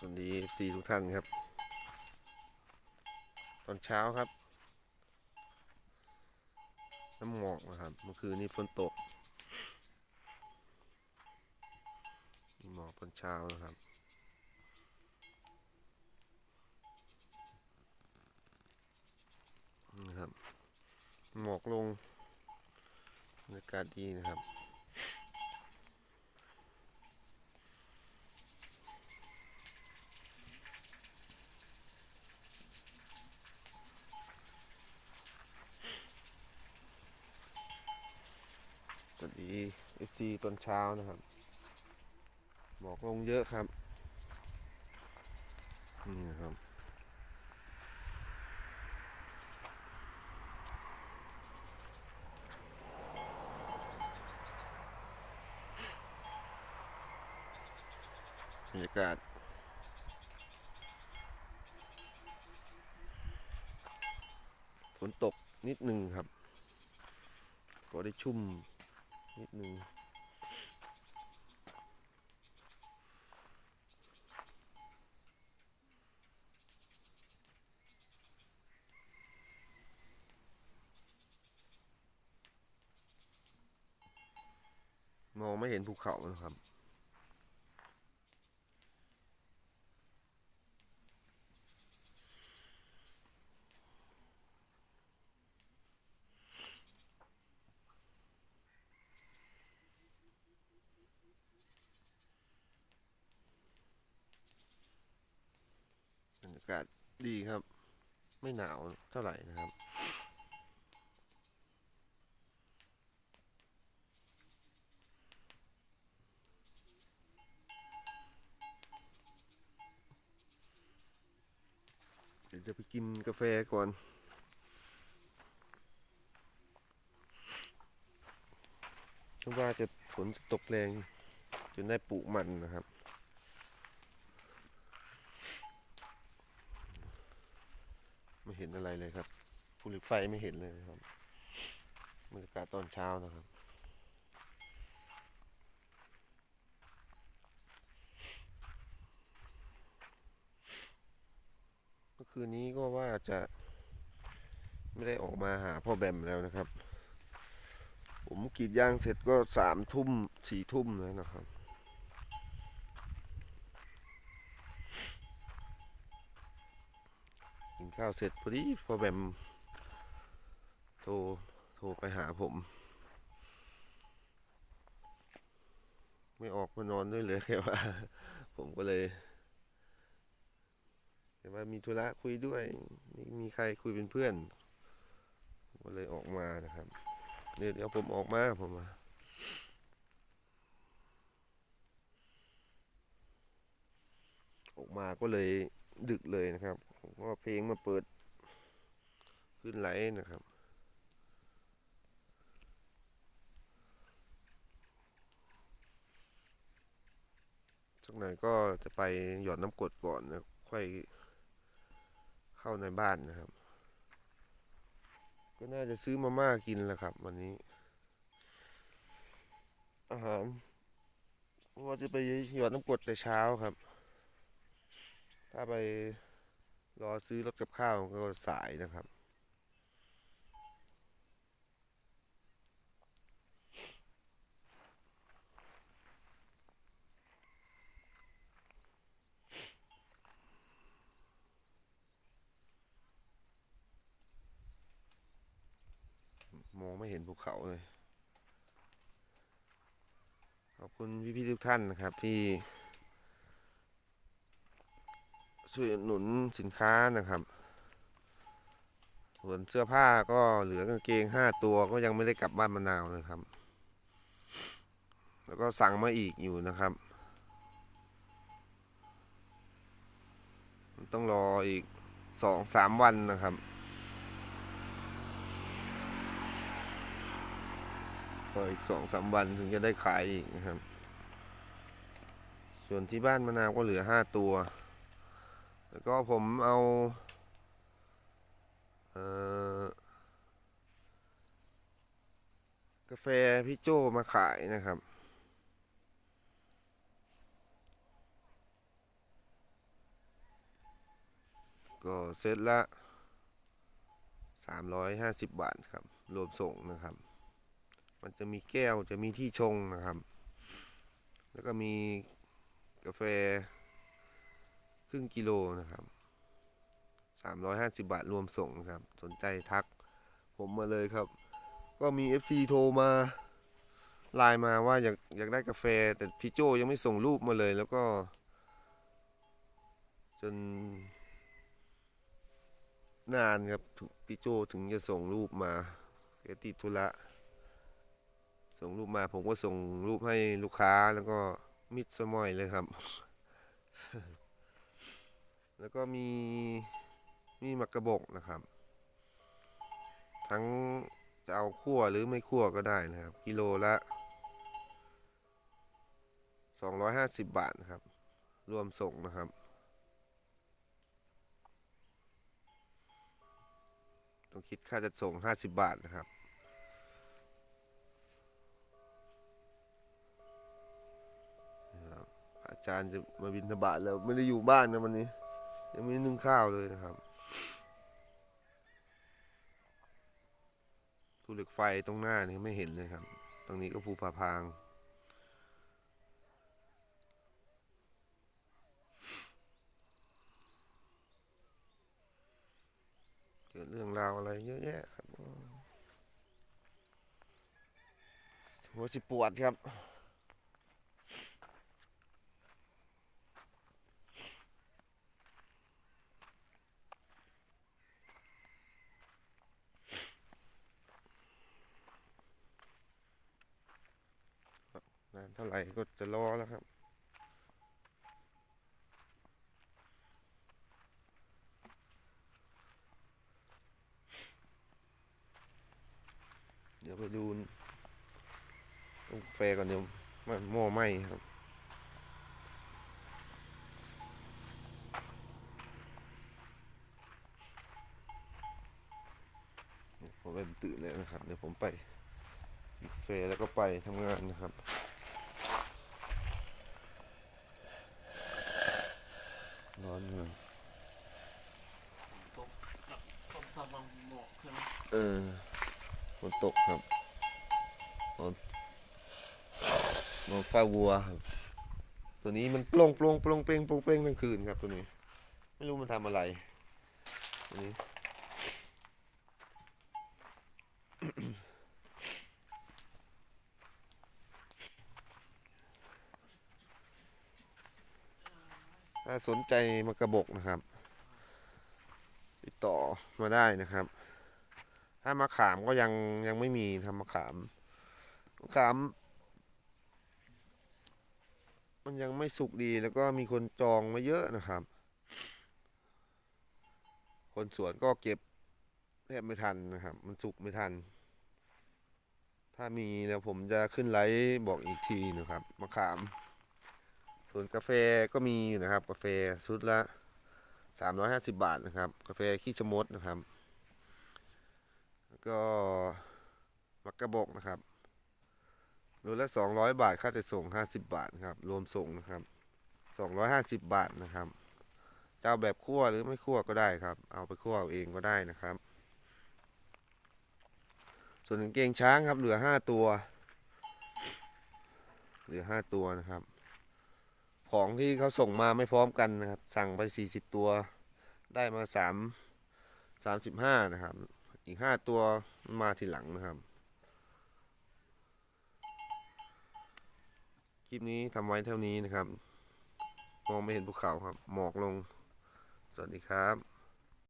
สวัสดีซีทุกท่านครับ ตอนเช้าครับ น้ำหมอกนะครับ เมื่อคืนนี้ฝนตกมีหมอกตอนเช้านะครับนี่ครับหมอกลงบรรยากาศดีนะครับ สวัสดีเอฟ ซีตอนเช้านะครับหมอกลงเยอะครับ นี่นะครับบรรยากาศฝนตกนิดหนึ่งครับ ก็ได้ชุ่มนิดหนึ่งมองไม่ เห็นภูเขานะครับ บรรยากาศดีครับ ไม่หนาวเท่าไหร่นะครับ ดี๋ยวจะไปกินกาแฟก่อน ว่าจะฝนจะตกแรงจนได้ปลูกมันนะครับ ไม่เห็นอะไรเลยครับภูเหล็กไฟไม่เห็นเลยครับบรรยากาศตอนเช้านะครับ มื่อคืนนี้ก็ว่าจะไม่ได้ออกมาหาพ่อแบมแล้วนะครับ ผมกรีดยางเสร็จก็สามทุ่มสี่ทุ่มแล้วนะครับ กินข้าวเสร็จพอดีพ่อแบมโทรโทรไปหาผม ไม่ออกมานอนด้วยเลยแค่ว่า ผมก็เลย แต่ว่ามีธุระคุยด้วยมีมีใครคุยเป็นเพื่อนก็เลยออกมานะครับเดี๋ยวเดี๋ยวผมออกมาผมมาออกมาก็เลยดึกเลยนะครับก็เพลงมาเปิด ขึ้นไลฟ์นะครับ สักหน่อยก็จะไปหยอดน้ำกรดก่อนนะ ค่อย เข้าในบ้านนะครับ ก็น่าจะซื้อมาม่ากินแหละครับ วันนี้ อาหารว่าจะไปหยอดน้ำกรดแต่เช้าครับ ถ้าไปรอซื้อรถกับข้าวก็สายนะครับ มองไม่เห็ นภูเขาเลย ขอบคุณพี่ๆทุกท่านนะครับที่ช่วยหนุนสินค้านะครับ ส่วนเสื้อผ้าก็เหลือกางเกงห้าตัวก็ยังไม่ได้กลับบ้านมะนาวเลยครับ แล้วก็สั่งมาอีกอยู่นะครับ ต้องรออีกสองสามวันนะครับ ก็อีกสองสามวันถึงจะได้ขายอีกนะครับ ส่วนที่บ้านมะนาวก็เหลือห้าตัว แล้วก็ผมเอาเออกาแฟพี่โจมาขายนะครับก็เซตละ 350 บาทครับ รวมส่งนะครับ มันจะมีแก้วจะมีที่ชงนะครับ แล้วก็มีกาแฟครึ่งกิโลนะครับ350 บาทรวมส่งนะครับ สนใจทักผมมาเลยครับ ก็มี FC โทรมาไลน์มาว่าอยากอยากได้กาแฟ แต่พี่โจยังไม่ส่งรูปมาเลย แล้วก็ จน นานครับพี่โจถึงจะส่งรูปมาแกติดธุระ ส่งรูปมาผมก็ส่งรูปให้ลูกค้าแล้วก็มิดสมอยเลยครับ แล้วก็มีมีมักกระบอกนะครับ ทั้งจะเอาคั่วหรือไม่คั่วก็ได้นะครับ กิโลละ 250 บาทนะครับ รวมส่งนะครับ ต้องคิดค่าจัดส่ง 50 บาทนะครับ อาจารย์จะมาบินทบาทแล้วไม่ได้อยู่บ้านนะวันนี้ ยังไม่ได้นึ่งข้าวเลยนะครับภูเหล็กไฟตรงหน้านี่ไม่เห็นเลยครับ ตรงนี้ก็ภูผาพาง เกิดเรื่องราวอะไรเยอะแยะครับหัวสิปวดครับ นานเท่า ไหร่ก็จะรอแล้วครับ เดี๋ยวไปดูกาแฟก่อนเดี๋ยวมันหม้อไหม้ครับผมเป็นตื่นเลยนะครับ เดี๋ยวผมไปกาแฟแล้วก็ไปทำงานนะครับ ร้อนเลย ตกกับตกสว่างหมอกใช่ไหมเออฝนตกครับนอนนอนฟ้าวัวครับ ตัวนี้มันโปร่งโปร่งโปร่งเปร่งโปร่งเปร่งทั้งคืนครับตัวนี้ ไม่รู้มันทำอะไรตัวนี้ ถ้าสนใจมากระบกนะครับ ติดต่อมาได้นะครับ ถ้ามะขามก็ยังยังไม่มีทำมะขามมะขาม มันยังไม่สุกดีแล้วก็มีคนจองมาเยอะนะครับ คนสวนก็เก็บแทบไม่ทันนะครับ มันสุกไม่ทัน ถ้ามีแล้วผมจะขึ้นไลฟ์บอกอีกทีนะครับมะขาม ส่วนกาแฟก็มีอยู่นะครับ กาแฟชุดละ 350 บาทนะครับ กาแฟขี้ชะมดนะครับแล้วก็มักกะบกนะครับโลละ 200 บาท ค่าจัดส่ง 50 บาทนะครับ รวมส่งนะครับ 250 บาทนะครับจะเอาแบบคั่วหรือไม่คั่วก็ได้ครับ เอาไปคั่วเอาเองก็ได้นะครับ ส่วนกางเกงช้างครับ เหลือ 5 ตัว เหลือ 5 ตัวนะครับ ของที่เขาส่งมาไม่พร้อมกันนะครับ สั่งไป 40 ตัว ได้มา 3 35 นะครับ อีก 5 ตัวมาทีหลังนะครับ คลิปนี้ทำไว้เท่านี้นะครับ มองไม่เห็นภูเขาครับ หมอกลง สวัสดีครับ